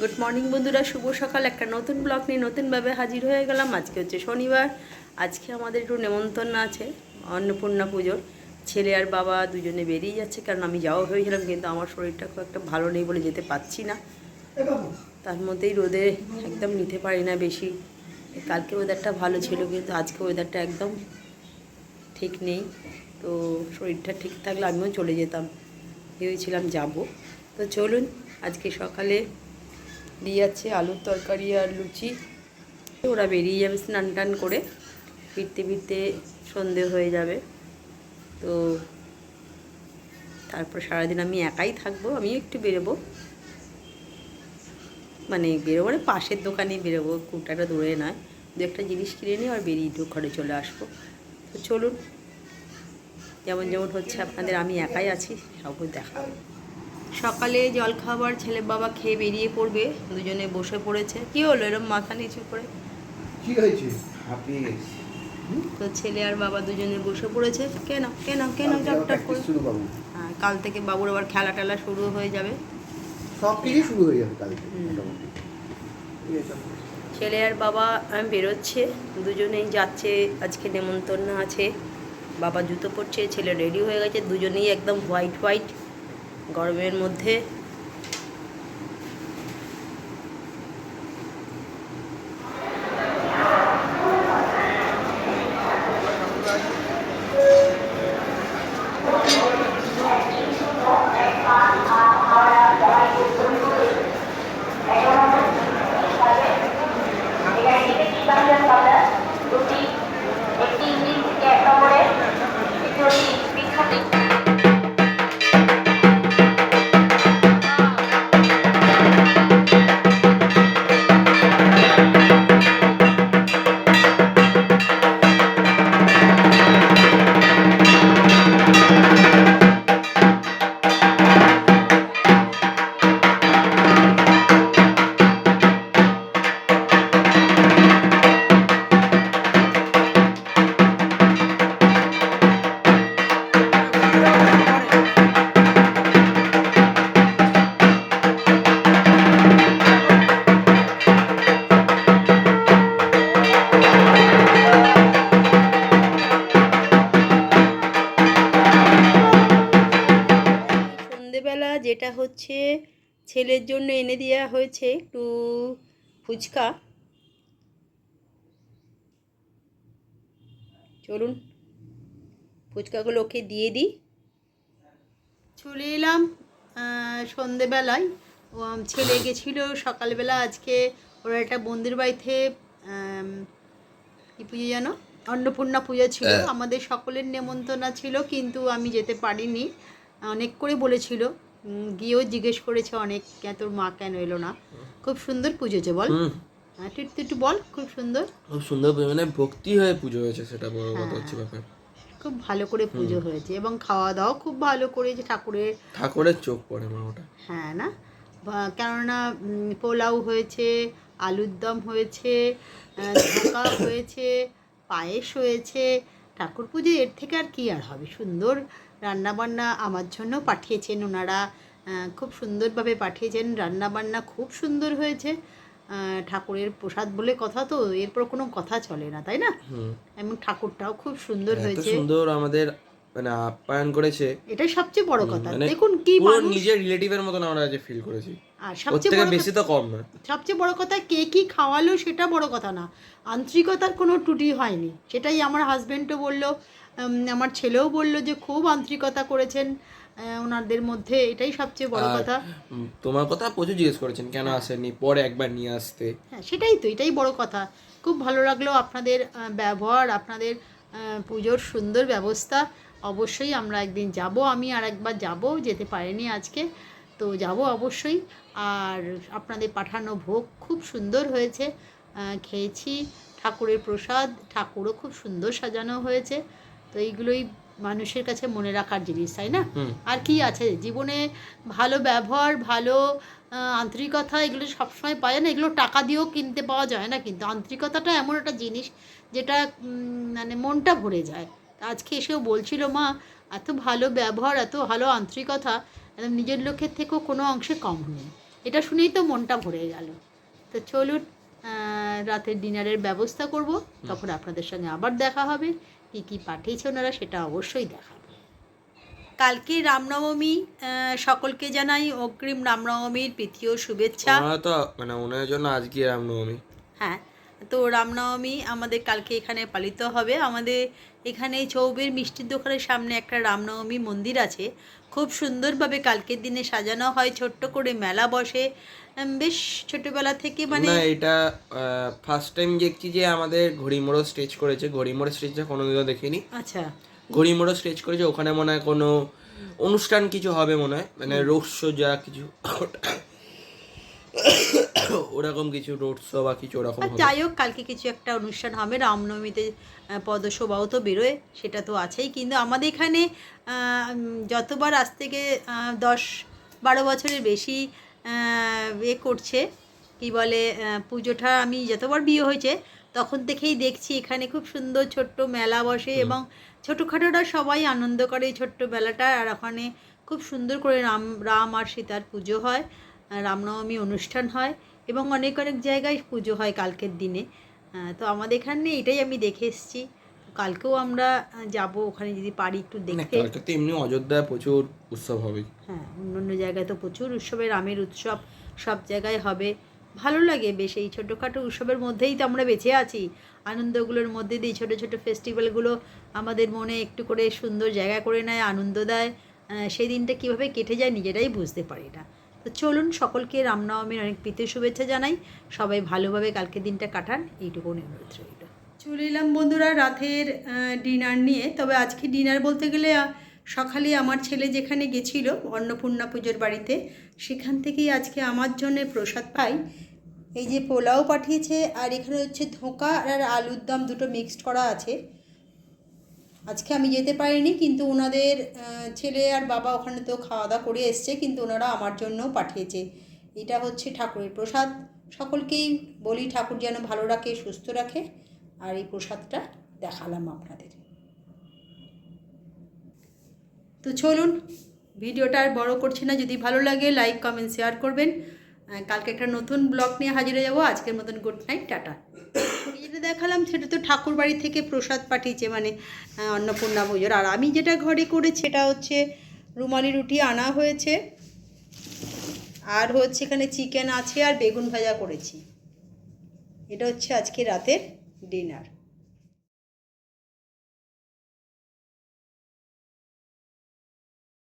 Good morning বন্ধুরা। শুভ সকাল। একটা নতুন ব্লগ নিয়ে নতুনভাবে হাজির হয়ে গেলাম। আজকে হচ্ছে শনিবার। আজকে আমাদের একটু নেমন্তন্ন আছে, অন্নপূর্ণা পুজোর। ছেলে আর বাবা দুজনে বেরিয়ে যাচ্ছে, কারণ আমি যাওয়া হয়েছিলাম, কিন্তু আমার শরীরটা খুব একটা ভালো নেই বলে যেতে পারছি না। তার মধ্যেই রোদে একদম নিতে পারি না বেশি। কালকে ওয়েদারটা ভালো ছিল, কিন্তু আজকে ওয়েদারটা একদম ঠিক নেই। তো শরীরটা ঠিক থাকলে আমিও চলে যেতাম। ভেবেছিলাম যাব। তো চলুন, আজকে সকালে দিয়ে যাচ্ছে, আলুর তরকারি আর লুচি। ওরা বেরিয়ে যাবে স্নান টান করে। ফিরতে ফিরতে সন্ধে হয়ে যাবে। তো তারপর সারাদিন আমি একাই থাকব, আমিও একটু বেরোবো। মানে বেরোবো মানে পাশের দোকানে বেরোবো একটা দূরে নয়। দু একটা জিনিস কিনে নিয়ে আর বেরিয়ে একটু ঘরে চলে আসব। তো চলুন, যেমন যেমন হচ্ছে আপনাদের, আমি একাই আছি সব দেখা হবে। সকালে জল খাবার ছেলে বাবা খেয়ে বেরিয়ে পড়বে দুজনে বসে পড়েছে। কি হলো এরকম মাথা নিচু করে? কি হয়েছে? তো ছেলে আর বাবা দুজনে বসে পড়েছে। কেন কেন কেন টপ টপ করে? হ্যাঁ, কাল থেকে বাবুর আবার খেলা টেলা শুরু হয়ে যাবে। সব কিছু শুরু হয়ে যাবে আছে ছেলে আর বাবা বেরোচ্ছে। দুজনেই যাচ্ছে আজকে নেমন্তন্ন আছে। বাবা জুতো পরছে ছেলে রেডি হয়ে গেছে। দুজনেই একদম হোয়াইট হোয়াইট। গরমের মধ্যে সন্ধেবেলা যেটা হচ্ছে ছেলের জন্য এনে দেওয়া হয়েছে একটু ফুচকা। চলুন ফুচকাগুলো ওকে দিয়ে দিই। চলে এলাম সন্ধেবেলায়। ও, ছেলে গেছিল সকালবেলা আজকে। ওরা একটা বন্ধুর বাড়িতে কি পুজো যেন অন্নপূর্ণা পূজা ছিল। আমাদের সকলের নেমন্তন্ন ছিল কিন্তু আমি যেতে পারিনি। অনেক করে বলেছিল। গিয়েও জিজ্ঞেস করেছে অনেক "কেন তোর মা কেন এলো না? খুব সুন্দর পুজোছে বল। হ্যাঁ তুই একটু বল খুব সুন্দর। খুব সুন্দর মানে ভক্তি হয়ে পুজো হয়েছে সেটা বড় কথা হচ্ছে ব্যাপার। খুব ভালো করে পুজো হয়েছে এবং খাওয়া দাওয়া খুব ভালো করেছে ঠাকুরের ঠাকুরের চোখ পড়ে মা ওটা। হ্যাঁ না? কেননা পোলাও হয়েছে আলুর দম হয়েছে ধোকা হয়েছে পায়েস হয়েছে ঠাকুর পুজো এর থেকে আর কি আর হবে? সুন্দর রান্নাবান্না আমার জন্য পাঠিয়েছেন ওনারা। খুব সুন্দরভাবে পাঠিয়েছেন। রান্নাবান্না খুব সুন্দর হয়েছে। ঠাকুরের প্রসাদ বলে কথা তো এরপর কোনো কথা চলে না তাই না? এবং ঠাকুরটাও খুব সুন্দর হয়েছে। সুন্দর আমাদের মানে আপ্যায়ন করেছে। এটাই সবচেয়ে বড় কথা। মানে দেখুন কি মানুষ নিজের রিলেটিভের মতন আমরা আজ ফিল করেছি। আর সবচেয়ে বড় বেশি তো কম না। সবচেয়ে বড় কথা কে কি খাওয়ালো সেটা বড় কথা না। আন্তরিকতার কোনো ত্রুটি হয়নি। সেটাই আমার হাজব্যান্ডও বলল আমার ছেলেও বলল যে খুব আন্তরিকতা করেছেন। ওনাদের মধ্যে এটাই সবচেয়ে বড় কথা। তোমার কথা প্রচুর জিজ্ঞেস করেছেন কেন আসেনি পরে একবার নিয়ে আসতে। হ্যাঁ সেটাই তো এটাই বড় কথা। খুব ভালো লাগল আপনাদের ব্যবহার আপনাদের পুজোর সুন্দর ব্যবস্থা। অবশ্যই আমরা একদিন যাব আমি আর একবার যাব যেতে পারিনি আজকে তো যাব অবশ্যই। আর আপনাদের পাঠানো ভোগ খুব সুন্দর হয়েছে। খেয়েছি ঠাকুরের প্রসাদ ঠাকুরও খুব সুন্দর সাজানো হয়েছে। তো এইগুলোই মানুষের কাছে মনে রাখার জিনিস তাই না? আর কি আছে? জীবনে ভালো ব্যবহার ভালো আন্তরিকতা এগুলো সবসময় পাওয়া যায় না। এগুলো টাকা দিয়েও কিনতে পাওয়া যায় না কিন্তু আন্তরিকতাটা এমন একটা জিনিস যেটা মানে মনটা ভরে যায়। আজকে এসেও বলছিল মা এত ভালো ব্যবহার এত ভালো আন্তরিকতা একদম নিজের লোকের থেকেও কোনো অংশে কম নেই এটা শুনেই তো মনটা ভরে গেল। তো চলুন রাতের ডিনারের ব্যবস্থা করব। তখন আপনাদের সঙ্গে আবার দেখা হবে। কী কী পাঠিয়েছে ওনারা সেটা অবশ্যই দেখান কালকে রামনবমী সকলকে জানাই অগ্রিম রামনবমীর প্রীতীয় শুভেচ্ছা। তো মানে ওনার জন্য আজকে রামনবমী। হ্যাঁ তো রামনবমী আমাদের কালকে এখানে পালিত হবে। আমাদের এখানে চৌবের মিষ্টির দোকানের সামনে একটা রামনবমী মন্দির আছে। খুব সুন্দরভাবে কালকের দিনে সাজানো হয় ছোট্ট করে মেলা বসে। বেশ ছোটবেলা থেকে মানে না এটা ফার্স্ট টাইম দেখছি যে আমাদের ঘড়িমোড়ো স্টেজ করেছে। ঘড়িমোড়ো স্টেজটা কোনোদিনও দেখিনি। আচ্ছা। ঘড়িমোড়ো স্টেজ করেছে ওখানে মনে হয় কোনো অনুষ্ঠান কিছু হবে মনে হয়। মানে রোড শো যা কিছু। ওরকম কিছু রোড শো বা কিছু ওরকম যাই হোক কালকে কিছু একটা অনুষ্ঠান হবে রামনবমীতে পদশোভাও তো বেরোয় সেটা তো আছেই। কিন্তু আমাদের এখানে যতবার আজ থেকে দশ বারো বছরের বেশি এ করছে কি বলে পুজোটা আমি যতবার বিয়ে হয়েছে তখন থেকেই দেখছি এখানে খুব সুন্দর ছোট্ট মেলা বসে এবং ছোটোখাটোরা সবাই আনন্দ করে এই ছোট্ট মেলাটা। আর ওখানে খুব সুন্দর করে রাম রাম আর সীতার পুজো হয় রামনবমী অনুষ্ঠান হয়। এবং অনেক অনেক জায়গায় পুজো হয় কালকের দিনে। তো আমাদের এখানে এটাই আমি দেখে এসেছি। কালকেও আমরা যাব ওখানে যদি পারি একটু মানে দেখতে। কালকে তো এমনি অযোধ্যায় প্রচুর উৎসব হবে। হ্যাঁ অন্য অন্য জায়গায় তো প্রচুর উৎসবে রামের উৎসব সব জায়গায় হবে। ভালো লাগে বেশ এই ছোটোখাটো উৎসবের মধ্যেই তো আমরা বেঁচে আছি। আনন্দগুলোর মধ্যে দিয়ে ছোটো ছোটো ফেস্টিভ্যালগুলো আমাদের মনে একটু করে সুন্দর জায়গা করে নেয় আনন্দ দেয়। আহ, সেই দিনটা কীভাবে কেটে যায় নিজেরাই বুঝতে পারি না। তো চলুন সকলকে রামনবমীর অনেক প্রীতি শুভেচ্ছা জানাই। সবাই ভালোভাবে কালকে দিনটা কাটান এইটুকু অনুরোধ রইল। চলে এলাম বন্ধুরা রাতের ডিনার নিয়ে। তবে আজকে ডিনার বলতে গেলে সকালে আমার ছেলে যেখানে গেছিল, অন্নপূর্ণা পুজোর বাড়িতে, সেখান থেকেই আজকে আমার জন্যে প্রসাদ পাই। এই যে পোলাও পাঠিয়েছে, আর এখানে হচ্ছে ধোঁকা আর আলুর দম দুটো মিক্সড করা আছে। আজকে আমি যেতে পারিনি, কিন্তু ওনাদের ছেলে আর বাবা ওখানে তো খাওয়া দাওয়া করে এসছে, কিন্তু ওনারা আমার জন্যও পাঠিয়েছে। এটা হচ্ছে ঠাকুরের প্রসাদ। সকলকেই বলি, ঠাকুর যেন ভালো রাখে, সুস্থ রাখে। আর এই প্রসাদটা দেখালাম আপনাদের। তো চলুন, ভিডিওটা আর বড়ো করছি না। যদি ভালো লাগে লাইক কমেন্ট শেয়ার করবেন। কালকে একটা নতুন ব্লগ নিয়ে হাজির যাব। আজকের মতন গুড নাইট টাটা। যেটা দেখালাম, সেটা তো ঠাকুর বাড়ি থেকে প্রসাদ পাঠিয়েছে মানে অন্নপূর্ণা পুজোর। আর আমি যেটা ঘরে করেছি সেটা হচ্ছে রুমালি রুটি আনা হয়েছে। আর হচ্ছে এখানে চিকেন আছে আর বেগুন ভাজা করেছি। এটা হচ্ছে আজকে রাতের ডিনার।